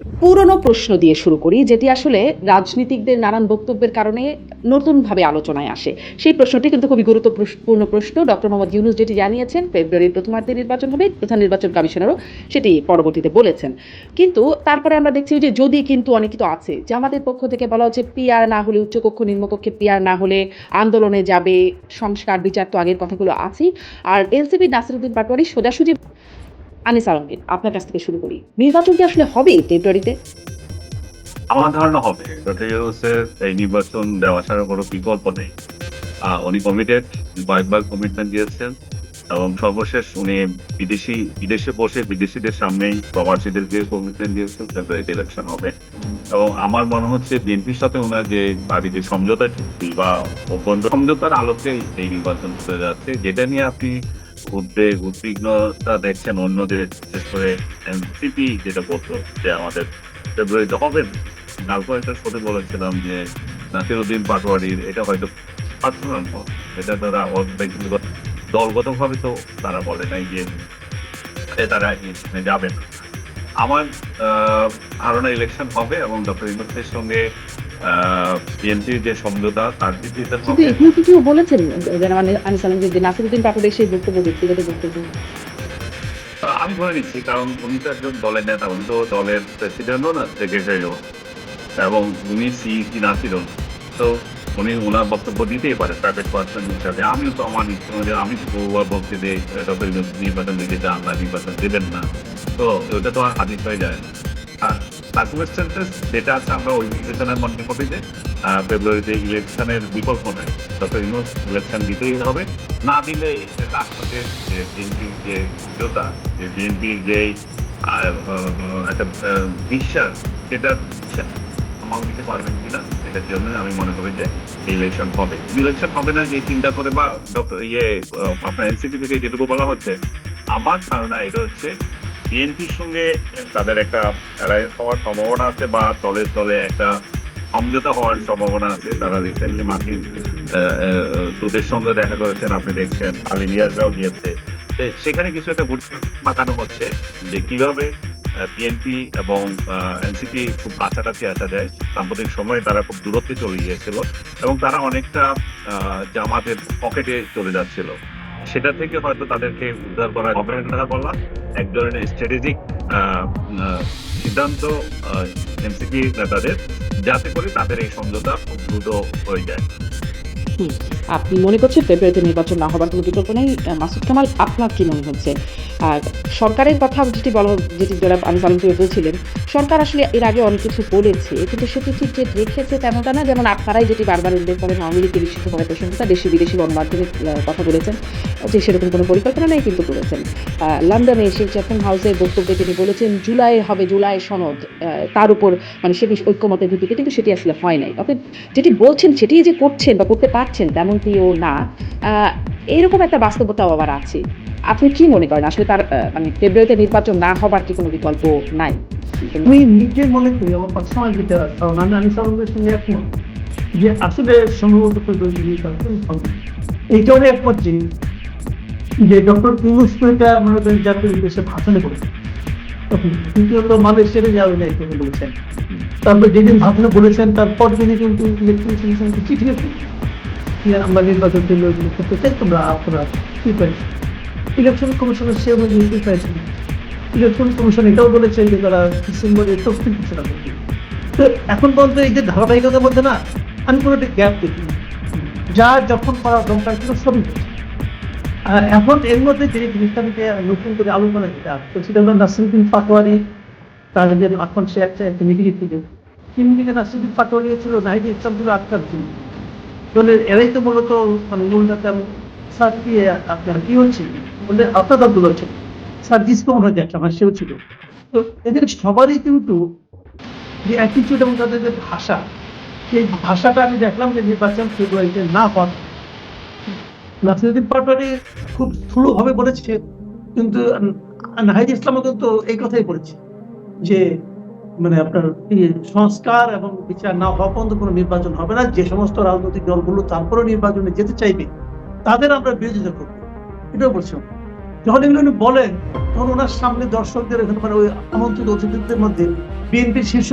পুরনো প্রশ্ন দিয়ে শুরু করি, যেটি আসলে রাজনীতিকদের নানান বক্তব্যের কারণে নতুনভাবে আলোচনায় আসে। সেই প্রশ্নটি কিন্তু খুবই গুরুত্বপূর্ণ প্রশ্ন। ডক্টর মোহাম্মদ ইউনুস যেটি জানিয়েছেন, ফেব্রুয়ারির প্রথমার্ধে নির্বাচন হবে, প্রধান নির্বাচন কমিশনারও সেটি পরবর্তীতে বলেছেন। কিন্তু তারপরে আমরা দেখছি যে যদি কিন্তু অনেক কিছু আছে যে আমাদের পক্ষ থেকে বলা হচ্ছে পিআর না হলে, উচ্চকক্ষ নিম্নকক্ষে পিআর না হলে আন্দোলনে যাবে, সংস্কার, বিচার তো আগের কথাগুলো আছেই। আর এনসিপি নাসিরুদ্দিন পাটোয়ারি সোজাসুজি আনিস আলমগীর, আপনার কাছ থেকে শুরু করি। নির্বাচন কি আসলে হবে ফেব্রুয়ারিতে আমার ধারণা হবে। ডক্টর ইউনুসের এই নির্বাচন দেওয়া ছাড়া কোনো বিকল্প নেই। উনি কমিটেড কয়েকবার কমিটমেন্ট দিয়েছেন এবং সর্বশেষ উনি বিদেশি, বিদেশে বসে বিদেশিদের সামনেই প্রবাসীদেরকে কমিটমেন্ট দিয়েছেন ফেব্রুয়ারিতে ইলেকশন হবে। এবং আমার মনে হচ্ছে বিএনপির সাথে ওনার যে বাড়ি যে সমঝোতা বা অভ্যন্তর সমঝোতার আলোকে এই নির্বাচন চলে যাচ্ছে, যেটা নিয়ে আপনি উদ্বেগ, উদ্বিগ্নতা দেখছেন অন্যদের যেটা বলতো যে আমাদের ফেব্রুয়ারিতে হবে। একটা বলেছিলাম যে নাসিরুদ্দিন পাটোয়ারির এটা হয়তো এটা তারা ব্যক্তিগত দলগত ভাবে তো তারা বলে নাই যে তারা ইলেকশনে যাবে না আমার ধারণা ইলেকশন হবে এবং ডক্টর ইউনুসের সঙ্গে বিএনপির যে সমঝোতা তার ভিত্তিতে এখানে কি কেউ বলেছেন আনি- আনিস আলমগীর যে নাসিরুদ্দিন পাটোয়ারি সেই বক্তব্য ব্যক্তিগত বক্তব্য। আমি ধরে নিচ্ছি কারণ উনি তো একজন দলের নেতা উনি তো দলের প্রেসিডেন্টও না সেক্রেটারিও এবং উনি সিইসি না ছিলেন। তো উনি ওনার বক্তব্য দিতেই পারে প্রাইভেট পার্সন হিসাবে। আমিও তো আমার ইচ্ছে আমি বহুবার বলছি যে ইউনুস নির্বাচন দিতে চান না নির্বাচন দেবেন না। তো ওটা তো আর হাদিস হয়ে যায় না। আর যেটা আছে আমরা ওই বিবেচনার মধ্যে করি যে ফেব্রুয়ারিতে ইলেকশনের বিকল্প ইলেকশন দিতেই হবে। না দিলে যে বিএনপির যে যে বিএনপির যে একটা বিশ্বাস, সেটা দিতে পারবেন কিনা এটার জন্য আমি মনে করি যে ইলেকশন হবে। ইলেকশন হবে না, যে চিন্তা করে বা ডক্টর ইয়ে আপনার থেকে যেটুকু বলা হচ্ছে, আমার ধারণা এটা হচ্ছে বিএনপির সঙ্গে তাদের একটা alliance হওয়ার সম্ভাবনা আছে বা দলে দলে একটা সমঝোতা হওয়ার সম্ভাবনা আছে। তারা রিসেন্টলি মার্কিন তোদের সঙ্গে দেখা করেছেন, আপনি দেখছেন আলিনিয়াসরাও গিয়েছে। সেখানে কিছু একটা বুট পাকানো হচ্ছে যে কীভাবে বিএনপি এবং এনসিপি খুব কাছাকাছি আসা যায়। সাম্প্রতিক সময়ে তারা খুব দূরত্বে চলে গিয়েছিল এবং তারা অনেকটা জামাতের পকেটে চলে যাচ্ছিল। সেটা থেকে হয়তো তাদেরকে উদ্ধার করা হবে না বলা। এক ধরনের স্ট্র্যাটেজিক সিদ্ধান্ত এনসিপি নেতাদের যাতে করে তাদের এই সমঝোতা খুব দ্রুত হয়ে যায়। আপনি মনে করছেন ফেব্রুয়ারিতে নির্বাচন না হবার কোনো বিকল্প নেই? মাসুদ কামাল, আপনার কি মনে হচ্ছে? আর সরকারের কথা যেটি বলো যেটি যারা বলছিলেন, সরকার আসলে এর আগে অনেক কিছু বলেছে, কিন্তু সেটি ঠিক যে তেমনটা না, যেমন আপনারাই যেটি বারবার উল্লেখ করেন, আওয়ামী লীগকে বিশেষভাবে দেশি বিদেশি গণমাধ্যমে কথা বলেছেন। যে সেরকম কোনো পরিকল্পনা নেই কিন্তু বলেছেন লন্ডনে সেই চ্যাথম হাউসের বক্তব্যে তিনি বলেছেন, জুলাই হবে জুলাই সনদ। তার উপর মানে সে ঐক্যমতের ভিত্তিতে কিন্তু সেটি আসলে হয় নাই। অতএব যেটি বলছেন সেটি যে করছেন বা করতে পারছেন তেমনটিও না। এরকম একটা বাস্তবতাও আবার আছে। আপনি কি মনে করেন? আসলে তার মানে ফেব্রুয়ারিতে নির্বাচন না হবার কি কোনো বিকল্প নাই? আমি নিজে মনে করি, আমার পার্সোনাল যেটা, কারণ আমি আলমের সঙ্গে একমত যে আসলে সম্ভবত এই কারণে একমত যে যে ডক্টর তো এটা করেন জাতীয় উদ্দেশ্যে ভাষণে করেছে তখন দ্বিতীয়ত মালয়েশিয়ারে যাবে না এটা বলেছেন। তারপর যেদিন ভাষণে বলেছেন, তারপর দিনে কিন্তু ইলেকট্রিক চিঠি আমরা নির্বাচন কেন্দ্র করতে চাই, তোমরা আপনারা পাইছি ইলেকশন কমিশনের সে অনুযায়ী পাইছেন ইলেকশন কমিশন এটাও বলেছে যে তারা ডিসেম্বরে তফসিল ঘোষণা করবে। তো এখন পর্যন্ত এই যে ধারাবাহিকতার মধ্যে না, আমি কোনো একটা গ্যাপ দেখি যা যখন করা দরকার ছিল সবই হয়েছে। এখন এর মধ্যে যে জিনিসটা থেকে নতুন করে আলোচনা যেটা তো সেটা হলো নাসিরুদ্দিন পাটোয়ারি তার যে এখন সে একটা একটা মিটিং ছিল। দিকে নাসিরুদ্দিন পাটোয়ারি ছিল নাহিদ ইসলাম ছিল আটকার ছিল তাহলে এরাই তো মূলত মানে মূল নেতা, স্যার কি, আপনার কি হচ্ছে? বললে আপনার আব্দুল হচ্ছে। স্যার ডিসকম হয়ে যাচ্ছে আমার সেও ছিল। তো এদের সবারই কিন্তু যে অ্যাটিচিউড এবং তাদের যে ভাষা, সেই ভাষাটা আমি দেখলাম যে নির্বাচন ফেব্রুয়ারিতে না হওয়ার নাসিরুদ্দিন পাটোয়ারি খুব স্থূলভাবে বলেছে, কিন্তু নাহিদ ইসলামও কিন্তু এই কথাই বলেছে যে মানে আপনার সংস্কার এবং বিচার না হওয়া পর্যন্ত কোনো নির্বাচন হবে না, যে সমস্ত রাজনৈতিক দলগুলো তারপরে নির্বাচনে যেতে চাইবে, তাদের আমরা বিরোধিতা করব। এটাও বলছি যখন এগুলো উনি বলেন তখন ওনার সামনে দর্শকদের এখানে মানে ওই আমন্ত্রিত অতিথিদের মধ্যে বিএনপির শীর্ষ